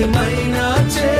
ఏమైనా చే